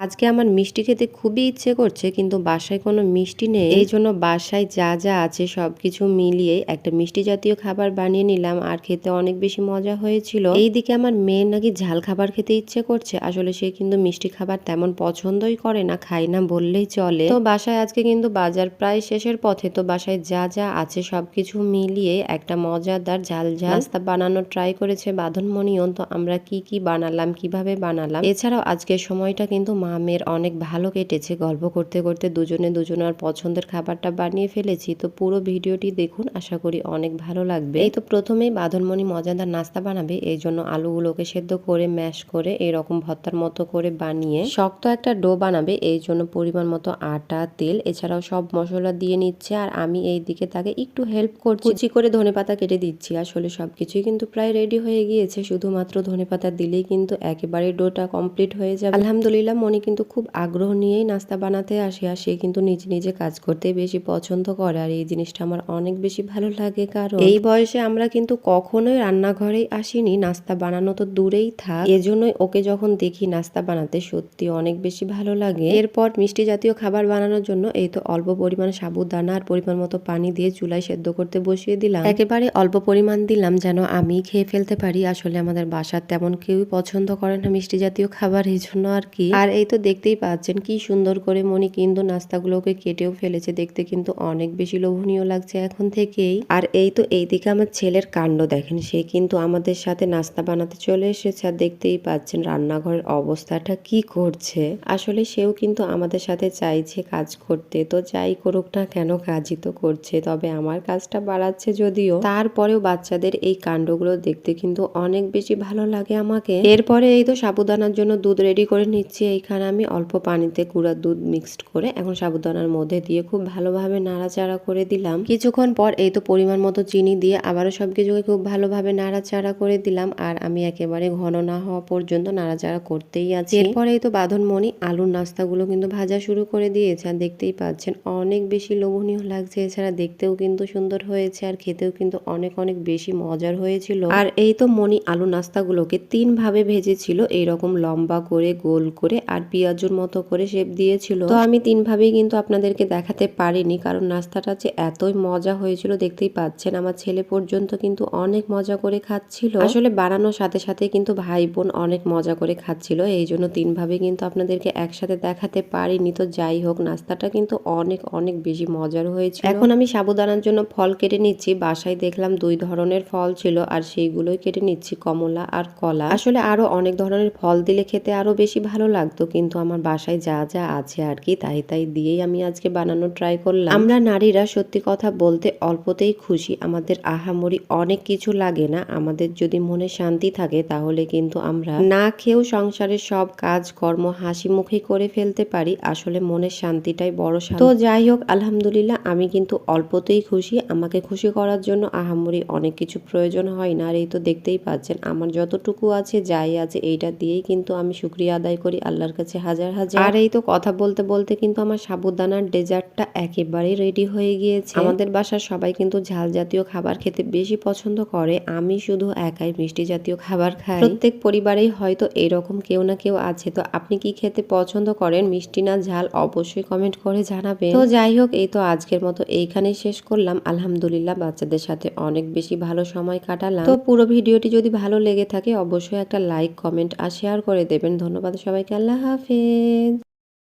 আজকে আমার মিষ্টি খেতে খুবই ইচ্ছে করছে, কিন্তু বাসায় কোনো মিষ্টি নেই। এই জন্য বাসায় যা যা আছে সব কিছু মিলিয়ে একটা মিষ্টি জাতীয় খাবার বানিয়ে নিলাম, আর খেতে অনেক বেশি মজা হয়েছিল। এইদিকে আমার মেয়ের নাকি ঝাল খাবার খেতে ইচ্ছে করছে, আসলে সে কিন্তু মিষ্টি খাবার তেমন পছন্দই করে না, খায় না বললেই চলে। তো বাসায় আজকে কিন্তু বাজার প্রায় শেষের পথে, তো বাসায় যা যা আছে সব কিছু মিলিয়ে একটা মজাদার ঝাল ঝাল বানানোর ট্রাই করেছে বাঁধন বাঁধনমণিও তো আমরা কি কি বানালাম, কীভাবে বানালাম? এছাড়াও আজকের সময়টা কিন্তু মামের অনেক ভালো কেটেছে। গল্প করতে করতে দুজনে দুজনের পছন্দের খাবারটা বানিয়ে ফেলেছি। তো পুরো ভিডিওটি দেখুন, আশা করি অনেক ভালো লাগবে। এই তো প্রথমেই বাঁধনমণি মজাদার নাস্তা বানাবে। এই জন্য আলুগুলোকে সেদ্ধ করে, ম্যাশ করে, এরকম ভর্তার মতো করে বানিয়ে শক্ত একটা ডো বানাবে। এই জন্য পরিমাণ মতো আটা, তেল, এছাড়াও সব মশলা দিয়ে নিচ্ছে। আর আমি এই দিকে তাকে একটু হেল্প করছি। কুচি করে ধনে পাতা কেটে দিচ্ছি। আসলে সবকিছুই কিন্তু প্রায় রেডি হয়ে গিয়েছে। শুধুমাত্র ধনে পাতা দিলেই কিন্তু একেবারে ডোটা কমপ্লিট হয়ে যাবে। আলহামদুলিল্লাহ মনি কিন্তু খুব আগ্রহ নিয়েই নাস্তা বানাতে আসে আর সে কিন্তু নিজে নিজে কাজ করতে বেশি পছন্দ করে আর এই জিনিসটা আমার অনেক বেশি ভালো লাগে কারণ এই বয়সে আমরা কিন্তু কখনোই রান্নাঘরেই আসিনি, নাস্তা বানানো তো দূরেই থাক। এজন্যই ওকে যখন দেখি নাস্তা বানাতে সত্যি অনেক বেশি ভালো লাগে। এরপর মিষ্টি জাতীয় খাবার বানানোর জন্য এই তো অল্প পরিমাণ সাবুদানা আর পরিমাণ মতো পানি দিয়ে চুলায় সেদ্ধ করতে বসিয়ে দিলাম। একেবারে অল্প পরিমাণ দিলাম যেন আমি খেয়ে ফেলতে পারি। আসলে আমাদের বাসার তেমন কেউই পছন্দ করে না মিষ্টি জাতীয় খাবার, এই জন্য আর কি। আর এই তো দেখতেই পাচ্ছেন কি সুন্দর করে মনি কিন্তু নাস্তাগুলোকে কেটেও ফেলেছে। দেখতে কিন্তু অনেক বেশি লোভনীয় লাগছে এখন থেকেই। আর এই তো এইদিকে আমার ছেলের কাণ্ড দেখেন, সে কিন্তু আমাদের সাথে নাস্তা বানাতে চলে এসেছে। আর দেখতেই পাচ্ছেন রান্নাঘরের অবস্থাটা কি করছে। আসলে সেও কিন্তু আমাদের সাথে চাইছে কাজ করতে, তো যাই করুক না কেন কাজই তো করছে। তবে আমার কাজটা বাড়াচ্ছে যদিও, তারপরেও বাচ্চাদের এই কাণ্ডগুলো দেখতে কিন্তু অনেক বেশি ভালো লাগে আমাকে। এরপরে এই তো সাবুদানার জন্য দুধ রেডি করে নিচ্ছি এইখানে। আমি অল্প পানিতে গুঁড়া দুধ মিক্সড করে এখন সাবুদানার মধ্যে দিয়ে খুব ভালোভাবে নাড়াচাড়া করে দিলাম। কিছুক্ষণ পর এই তো পরিমাণ মতো চিনি দিয়ে আবারও সব কিছুকে খুব ভালোভাবে নাড়াচাড়া করে দিলাম আর আমি একেবারে ঘন না হওয়া পর্যন্ত নাড়াচাড়া করতেই আছি। এরপরে এই তো বাঁধনমণি আলুর নাস্তাগুলো কিন্তু ভাজা শুরু করে দিয়েছে আর দেখতেই পাচ্ছেন অনেক বেশি লোভনীয় লাগছে। এছাড়া দেখতেও কিন্তু সুন্দর হয়েছে আর খেতেও কিন্তু অনেক অনেক বেশি মজার হয়েছিল। আর এই তো মনি আলু নাস্তাগুলোকে তিন ভাবে ভেজেছিল। এইরকম লম্বা করে, গোল করে আর পেঁয়াজুর মতো করে শেপ দিয়েছিল। তো আমি তিন ভাবেই কিন্তু আপনাদেরকে দেখাতে পারিনি, কারণ নাস্তাটা যে এতই মজা হয়েছিল দেখতেই পাচ্ছেন, আমার ছেলে পর্যন্ত কিন্তু অনেক মজা করে খাচ্ছিল। আসলে বানানোর সাথে সাথে কিন্তু ভাই বোন অনেক মজা করে খাচ্ছিল, এই জন্য তিন ভাবে কিন্তু আপনাদেরকে একসাথে দেখাতে পারিনি। তো যাই হোক, নাস্তাটা কিন্তু অনেক অনেক বেশি মজার হয়েছে এখন আমি সাবুদানার জন্য ফল কেটে নিচ্ছি, বাসায় দেখলাম দুই ধরনের ফল ছিল, আর সেইগুলোই কেটে নিচ্ছি, কমলা আর কলা। আসলে আরও অনেক ধরনের ফল দিলে খেতে আরও বেশি ভালো লাগতো কিন্তু আমার বাসায় যা যা আছে আর কি তাই তাই দিয়েই আমি আজকে বানানোর ট্রাই করলাম। আমরা নারীরা সত্যি কথা বলতে অল্পতেই খুশি। আমাদের আহামরি অনেক কিছু লাগে না। আমাদের যদি মনে শান্তি থাকে তাহলে কিন্তু আমরা না খেয়েও সংসারের সব কাজ কর্ম হাসি মুখে করে ফেলতে পারি। আসলে মনের শান্তিটাই বড় শান্তি। তো যাই হোক, আলহামদুলিল্লাহ আমি কিন্তু অল্পতেই খুশি। আমাকে খুশি করার জন্য আহামরি অনেক কিছু প্রয়োজন হয় না। আর এই তো দেখতেই পাচ্ছেন, আমার যতটুকু আছে, যাই আছে, এইটা দিয়েই কিন্তু আমি শুক্রিয়া আদায় করি আল্লাহর কাছে। হাজার হাজার। আর এই তো কথা বলতে বলতে কিন্তু আমার সাবুদানার ডেজার্টটা একেবারে রেডি হয়ে গিয়েছে। আমাদের বাসার সবাই কিন্তু ঝাল জাতীয় খাবার খেতে বেশি পছন্দ করে। আমি শুধু একাই মিষ্টি জাতীয় খাবার খাই। প্রত্যেক পরিবারেই হয়তো এরকম কেউ না কেউ আছে। তো আপনি কি খেতে পছন্দ করেন মিষ্টি না ঝাল অবশ্যই কমেন্ট করে জানাবেন। তো যাই হোক এই তো আজকের মতো এইখানেই শেষ করলাম। আলহামদুলিল্লাহ বাচ্চাদের সাথে অনেক বেশি ভালো সময় কাটালাম। তো পুরো ভিডিওটি যদি ভালো লেগে থাকে অবশ্যই একটা লাইক কমেন্ট আর শেয়ার করে দেবেন। ধন্যবাদ সবাইকে আল্লাহ হাফেজ